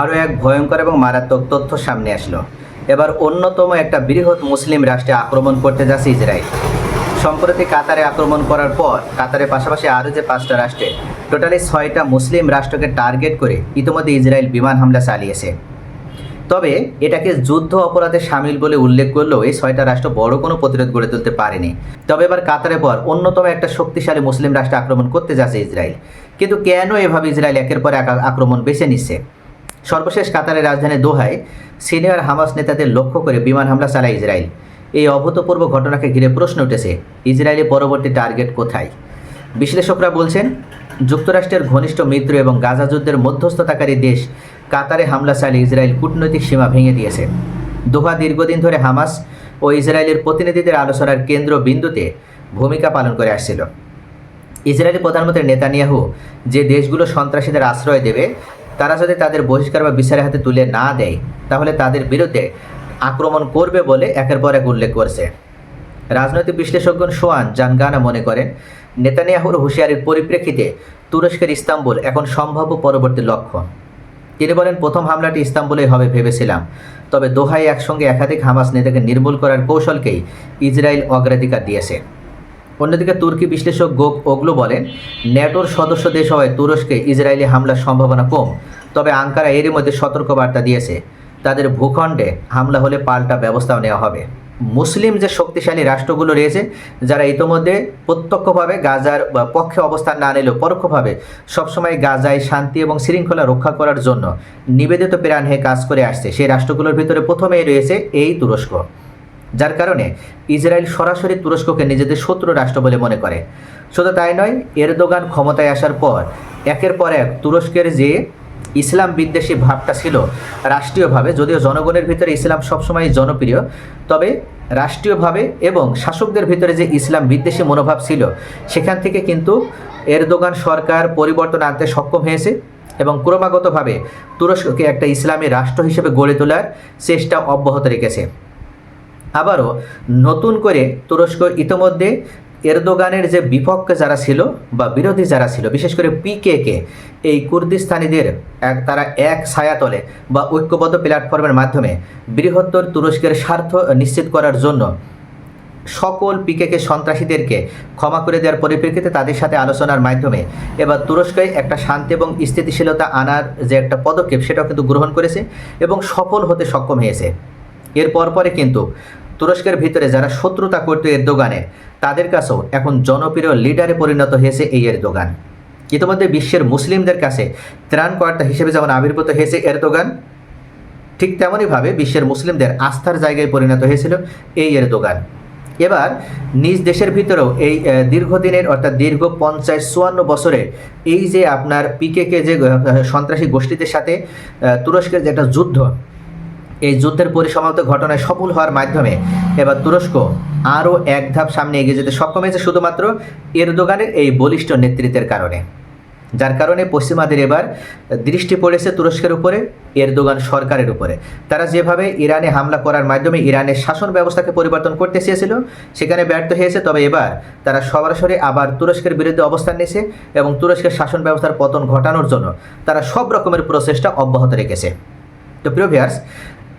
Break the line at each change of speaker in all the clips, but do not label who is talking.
আরও এক ভয়ঙ্কর এবং মারাত্মক তথ্য সামনে আসলো। এবার অন্যতম একটা বৃহৎ মুসলিম রাষ্ট্রে আক্রমণ করতে যাচ্ছে ইসরায়েল। সম্প্রতি কাতারে আক্রমণ করার পর কাতারের পাশাপাশি আরও যে পাঁচটা রাষ্ট্রে, টোটালি ছয়টা মুসলিম রাষ্ট্রকে টার্গেট করে ইতিমধ্যে ইসরায়েল বিমান হামলা চালিয়েছে। তবে এটাকে যুদ্ধ অপরাধে সামিল বলে উল্লেখ করলেও এই ছয়টা রাষ্ট্র বড় কোনো প্রতিরোধ গড়ে তুলতে পারেনি। তবে এবার কাতারের পর অন্যতম একটা শক্তিশালী মুসলিম রাষ্ট্র আক্রমণ করতে যাচ্ছে ইসরায়েল। কিন্তু কেন এভাবে ইসরায়েল একের পর এক আক্রমণ বেছে নিচ্ছে? সর্বশেষ কাতারের রাজধানী দোহায় সিনিয়র হামাস নেতাদের লক্ষ্য করে বিমান হামলা চালায় ইসরায়েল। এই অভূতপূর্ব ঘটনাকে ঘিরে প্রশ্ন উঠেছে ইসরায়েলের পরবর্তী টার্গেট কোথায়? বিশ্লেষকরা বলছেন, যুক্তরাষ্ট্রের ঘনিষ্ঠ মিত্র এবং গাজা যুদ্ধের মধ্যস্থতাকারী দেশ কাতারে হামলা চালিয়ে ইসরায়েল কূটনৈতিক সীমা ভেঙে দিয়েছে। দোহা দীর্ঘদিন ধরে হামাস ও ইসরায়েলের প্রতিনিধিদের আলোচনার কেন্দ্র বিন্দুতে ভূমিকা পালন করে আসছিল। ইসরায়েলি প্রধানমন্ত্রী নেতানিয়াহু যে দেশগুলো সন্ত্রাসীদের আশ্রয় দেবে তারা যদি তাদের বহিষ্কার বা বিচারের হাতে তুলে না দেয়, তাহলে তাদের বিরুদ্ধে আক্রমণ করবে বলে একের পর এক উল্লেখ করছে। রাজনৈতিক বিশ্লেষকগণ সোয়ান জানগানা মনে করেন, নেতানিয়াহুর হুঁশিয়ারির পরিপ্রেক্ষিতে তুরস্কের ইস্তাম্বুল এখন সম্ভাব্য পরবর্তী লক্ষ্য তিনি বলেন, প্রথম হামলাটি ইস্তাম্বুলেই হবে ভেবেছিলাম। তবে দোহায় একসঙ্গে একাধিক হামাস নেতাকে নির্মূল করার কৌশলকেই ইসরায়েল অগ্রাধিকার দিয়েছে। অন্যদিকে তুর্কি বিশ্লেষক গোক ওগলু বলেন, ন্যাটোর সদস্য দেশ হওয়ায় তুরস্কে ইসরায়েলি হামলার সম্ভাবনা কম, তবে আঙ্কারা এরই মধ্যে সতর্কবার্তা দিয়েছে। তাদের ভূখণ্ডে হামলা হলে পাল্টা ব্যবস্থাও নেওয়া হবে। মুসলিম যে শক্তিশালী রাষ্ট্রগুলো রয়েছে, যারা ইতোমধ্যে প্রত্যক্ষভাবে গাজার পক্ষে অবস্থান না নিলেও পরোক্ষভাবে সবসময় গাজায় শান্তি এবং শৃঙ্খলা রক্ষা করার জন্য নিবেদিত প্রাণ হয়ে কাজ করে আসছে, সেই রাষ্ট্রগুলোর ভিতরে প্রথমেই রয়েছে এই তুরস্ক। যার কারণে ইসরায়েল সরাসরি তুরস্ককে নিজেদের শত্রু রাষ্ট্র বলে মনে করে। শুধু তাই নয়, এরদোগান ক্ষমতায় আসার পর, একের পর এক তুরস্কের যে ইসলাম বিদ্বেষী ভাবটা ছিল রাষ্ট্রীয়ভাবে, যদিও জনগণের ভিতরে ইসলাম সবসময় জনপ্রিয়, তবে রাষ্ট্রীয়ভাবে এবং শাসকদের ভিতরে যে ইসলাম বিদ্বেষী মনোভাব ছিল, সেখান থেকে কিন্তু এরদোগান সরকার পরিবর্তন আনতে সক্ষম হয়েছে এবং ক্রমাগতভাবে তুরস্ককে একটা ইসলামী রাষ্ট্র হিসেবে গড়ে তোলার চেষ্টা অব্যাহত রেখেছে। আবারও নতুন করে তুরস্ক ইতোমধ্যে এরদোগানের যে বিপক্ষে যারা ছিল বা বিরোধী যারা ছিল, বিশেষ করে পিকেকে এই কুর্দিস্তানিদের এক, তারা এক ছায়াতলে বা ঐক্যবদ্ধ প্ল্যাটফর্মের মাধ্যমে বৃহত্তর তুরস্কের স্বার্থ নিশ্চিত করার জন্য সকল পিকেকে সন্ত্রাসীদেরকে ক্ষমা করে দেওয়ার পরিপ্রেক্ষিতে তাদের সাথে আলোচনার মাধ্যমে এবার তুরস্কে একটা শান্তি এবং স্থিতিশীলতা আনার যে একটা পদক্ষেপ, সেটাও কিন্তু গ্রহণ করেছে এবং সফল হতে সক্ষম হয়েছে। এর পরপরে কিন্তু তুরস্কের ভিতরে যারা শত্রুতা করতো এরদোগানে, তাদের কাছেও এখন জনপ্রিয় লিডারে পরিণত হয়েছে এই এরদোগান। ইতিমধ্যে বিশ্বের মুসলিমদের কাছে ত্রাণকর্তা হিসেবে যেমন আবির্ভূত হয়েছে এর এরদোগান, ঠিক তেমনইভাবে বিশ্বের মুসলিমদের আস্থার জায়গায় পরিণত হয়েছিল এই এরদোগান। এবার নিজ দেশের ভিতরেও এই দীর্ঘদিনের অর্থাৎ দীর্ঘ পঞ্চাশ চুয়ান্ন বছরের এই যে আপনার পিকেকে যে সন্ত্রাসী গোষ্ঠীদের সাথে তুরস্কের যে একটা যুদ্ধ এই যুদ্ধের পরিসমাপ্ত ঘটনায় সফল হওয়ার মাধ্যমে এবার তুরস্ক আরও এক ধাপ সামনে এগিয়ে যেতে সক্ষম হয়েছে শুধুমাত্র এরদোগানের এই বলিষ্ঠ নেতৃত্বের কারণে। যার কারণে পশ্চিমাদের এবার দৃষ্টি পড়েছে তুরস্কের উপরে, এরদোগান সরকারের উপরে। তারা যেভাবে ইরানে হামলা করার মাধ্যমে ইরানের শাসন ব্যবস্থাকে পরিবর্তন করতে চেয়েছিল, সেখানে ব্যর্থ হয়েছে, তবে এবার তারা সরাসরি আবার তুরস্কের বিরুদ্ধে অবস্থান নিয়েছে এবং তুরস্কের শাসন ব্যবস্থার পতন ঘটানোর জন্য তারা সব রকমের প্রচেষ্টা অব্যাহত রেখেছে। তো প্রিয় ভিউয়ার্স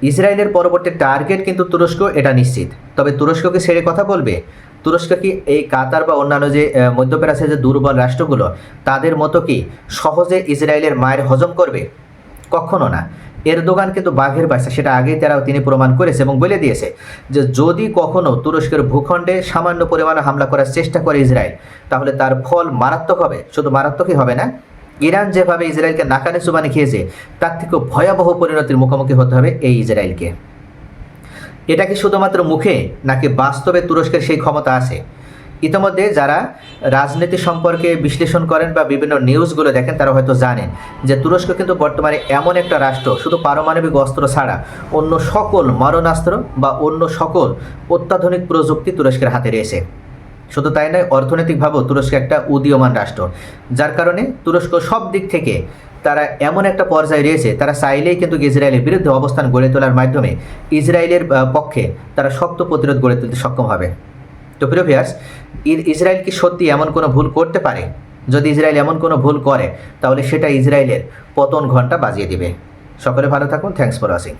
ইসরায়েলের পরবর্তী টার্গেট কিন্তু তুরস্ক, এটা নিশ্চিত। তবে তুরস্ককে সেরে কথা বলবে? তুরস্ক কি এই কাতার বা অন্যান্য যে মধ্যপ্রাচ্যের যে দুর্বল রাষ্ট্রগুলো, তাদের মতো কি সহজে ইসরায়েলের মায়ের হজম করবে? কখনো না। এরদোগান কিন্তু বাঘের বাচ্চা, সেটা আগেই তারাও তিনি প্রমাণ করেছে এবং বলে দিয়েছে যে, যদি কখনো তুরস্কের ভূখণ্ডে সামান্য পরিমাণে হামলা করার চেষ্টা করে ইসরায়েল, তাহলে তার ফল মারাত্মক হবে। শুধু মারাত্মকই হবে না ইরান যেভাবে ইসরায়েলকে নাকানে চুবানি খেয়েছে, তার থেকেও ভয়াবহ পরিণতির মুখোমুখি হতে হবে এই ইসরায়েলকে। এটা কি শুধুমাত্র মুখে, নাকি বাস্তবে তুরস্কের সেই ক্ষমতা আছে? ইতিমধ্যে যারা রাজনীতি সম্পর্কে বিশ্লেষণ করেন বা বিভিন্ন নিউজগুলো দেখেন, তারা হয়তো জানেন যে তুরস্ক কিন্তু বর্তমানে এমন একটা রাষ্ট্র, শুধু পারমাণবিক অস্ত্র ছাড়া অন্য সকল মারণাস্ত্র বা অন্য সকল অত্যাধুনিক প্রযুক্তি তুরস্কের হাতে রয়েছে। শুধু তাই নয়, অর্থনৈতিকভাবেও তুরস্ক একটা উদীয়মান রাষ্ট্র। যার কারণে তুরস্ক সব দিক থেকে তারা এমন একটা পর্যায়ে রয়েছে, তারা চাইলেই কিন্তু ইসরায়েলের বিরুদ্ধে অবস্থান গড়ে তোলার মাধ্যমে ইসরায়েলের পক্ষে তারা শক্ত প্রতিরোধ গড়ে তুলতে সক্ষম হবে। তো প্রিয় ভিয়ার্স ইসরায়েল কি সত্যি এমন কোনো ভুল করতে পারে? যদি ইসরায়েল এমন কোনো ভুল করে, তাহলে সেটা ইসরায়েলের পতন ঘণ্টা বাজিয়ে দিবে। সকলে ভালো থাকুন থ্যাংকস ফর ওয়াচিং